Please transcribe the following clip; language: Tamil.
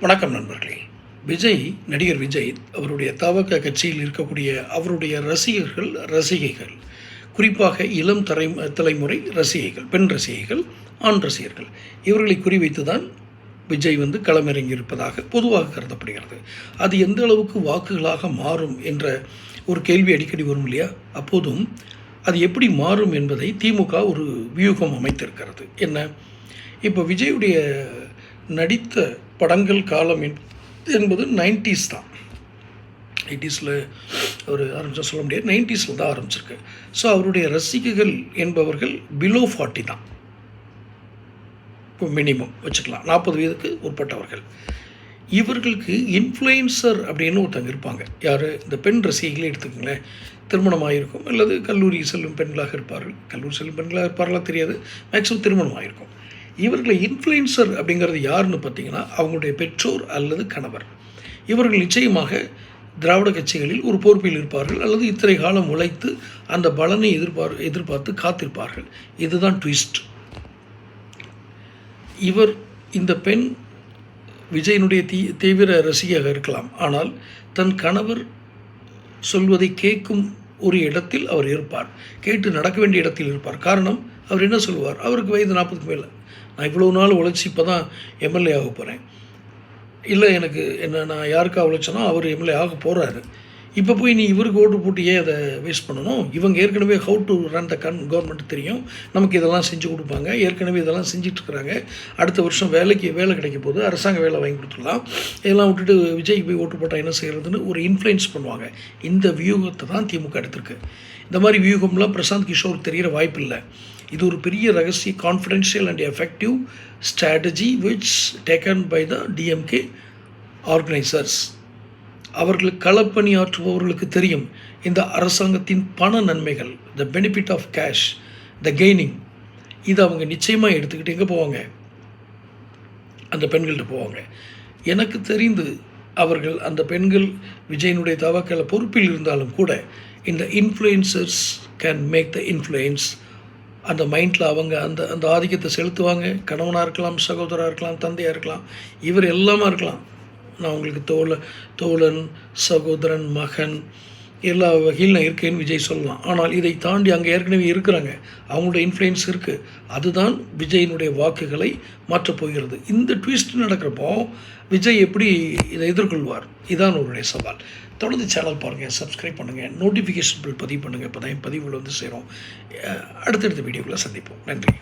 வணக்கம் நண்பர்களே. விஜய் நடிகர் விஜய் அவருடைய தவக கட்சியில் இருக்கக்கூடிய அவருடைய ரசிகர்கள் ரசிகைகள். குறிப்பாக இளம் தலை தலைமுறை ரசிகைகள் பெண் ரசிகைகள் ஆண் ரசிகர்கள். இவர்களை குறிவைத்து தான் விஜய் வந்து களமிறங்கியிருப்பதாக பொதுவாக கருதப்படுகிறது. அது எந்த அளவுக்கு வாக்குகளாக மாறும் என்ற ஒரு கேள்வி அடிக்கடி வரும் இல்லையா? அப்போதும் அது எப்படி மாறும் என்பதை திமுக ஒரு வியூகம் அமைத்திருக்கிறது. என்ன? இப்போ விஜயுடைய நடித்த படங்கள் காலம் என்- என்பது நைன்டிஸ் தான். எயிட்டிஸில் அவர் ஆரம்பித்தா சொல்ல முடியாது. நைன்டிஸில் தான் ஆரம்பிச்சிருக்கு. ஸோ அவருடைய ரசிகர்கள் என்பவர்கள் பிலோ ஃபார்ட்டி தான். இப்போ மினிமம் வச்சுக்கலாம். நாற்பது வயதுக்கு உட்பட்டவர்கள். இவர்களுக்கு இன்ஃப்ளூயன்சர் அப்படின்னு ஒருத்தங்க இருப்பாங்க. யார்? இந்த பெண் ரசிகைகளே எடுத்துக்கோங்களேன். திருமணமாயிருக்கும். அல்லது கல்லூரி செல்லும் பெண்களாக இருப்பார்கள். கல்லூரி செல்லும் பெண்களாக இருப்பார்களா தெரியாது. மேக்ஸிமம் திருமணமாயிருக்கும். இவர்களை இன்ஃப்ளூயன்சர் அப்படிங்கிறது யாருன்னு பார்த்தீங்கன்னா அவங்களுடைய பெற்றோர் அல்லது கணவர். இவர்கள் நிச்சயமாக திராவிட கட்சிகளில் ஒரு பொறுப்பில் இருப்பார்கள் அல்லது இத்தனை காலம் உழைத்து அந்த பலனை எதிர்பார் எதிர்பார்த்து காத்திருப்பார்கள். இதுதான் ட்விஸ்ட் இவர் இந்த பெண் விஜயனுடைய தீ தீவிர ரசிகையாக இருக்கலாம். ஆனால் தன் கணவர் சொல்வதை கேட்கும் ஒரு இடத்தில் அவர் இருப்பார். கேட்டு நடக்க வேண்டிய இடத்தில் இருப்பார். காரணம் அவர் என்ன சொல்லுவார்? அவருக்கு வயது நாற்பதுக்கு மேலே. நான் இவ்வளோ நாள் உழைச்சி இப்போ தான் எம்எல்ஏ ஆக போகிறேன் இல்லை எனக்கு என்ன நான் யாருக்கா உழைச்சனோ அவர் எம்எல்ஏ ஆக போகிறாரு இப்போ போய் நீ இவருக்கு ஓட்டு போட்டு ஏன் அதை வேஸ்ட் பண்ணணும்? இவங்க ஏற்கனவே how to run the gun government தெரியும். நமக்கு இதெல்லாம் செஞ்சு கொடுப்பாங்க. ஏற்கனவே இதெல்லாம் செஞ்சிட்ருக்குறாங்க அடுத்த வருஷம் வேலைக்கு வேலை கிடைக்க போது அரசாங்க வேலை வாங்கி கொடுத்துடலாம். இதெல்லாம் விட்டுட்டு விஜய்க்கு போய் ஓட்டு போட்டால் என்ன செய்கிறதுன்னு ஒரு இன்ஃப்ளூயன்ஸ் பண்ணுவாங்க. இந்த வியூகத்தை தான் திமுக எடுத்திருக்கு. இந்த மாதிரி வியூகம்லாம் பிரசாந்த் கிஷோர் தெரிகிற வாய்ப்பு இல்லை. இது ஒரு பெரிய ரகசிய confidential and effective strategy which taken by the DMK organisers அவர்கள் களப்பணியாற்றுபவர்களுக்கு தெரியும் இந்த அரசாங்கத்தின் பண நன்மைகள் the benefit of cash the gaining இதை அவங்க நிச்சயமாக எடுத்துக்கிட்டு எங்கே போவாங்க? அந்த பெண்கள்கிட்ட போவாங்க. எனக்கு தெரிந்து அவர்கள் அந்த பெண்கள் விஜயனுடைய தவக்கல பொறுப்பில் இருந்தாலும் கூட இந்த influencers can make the influence அந்த மைண்டில் அவங்க அந்த அந்த ஆதிக்கத்தை செலுத்துவாங்க. கணவனாக இருக்கலாம் சகோதராக இருக்கலாம் தந்தையாக இருக்கலாம் இவர் எல்லாமா இருக்கலாம். நான் உங்களுக்கு தோழ தோழன் சகோதரன் மகன் எல்லா வகையில் நான் இருக்கேன்னு விஜய் சொல்லலாம். ஆனால் இதை தாண்டி அங்கே ஏற்கனவே இருக்கிறாங்க. அவங்களோட இன்ஃப்ளூயன்ஸ் இருக்குது அதுதான் விஜயினுடைய வாக்குகளை மாற்றப் போகிறது. இந்த ட்விஸ்ட் நடக்கிறப்போ விஜய் எப்படி இதை எதிர்கொள்வார்? இதான் அவருடைய சவால். தொடர்ந்து சேனல் பாருங்கள் சப்ஸ்கிரைப் பண்ணுங்கள் நோட்டிஃபிகேஷன் பில் பதிவு பண்ணுங்கள் இப்போ தான் பதிவுகள் வந்து சேரும். அடுத்தடுத்த வீடியோவில் சந்திப்போம். நன்றி.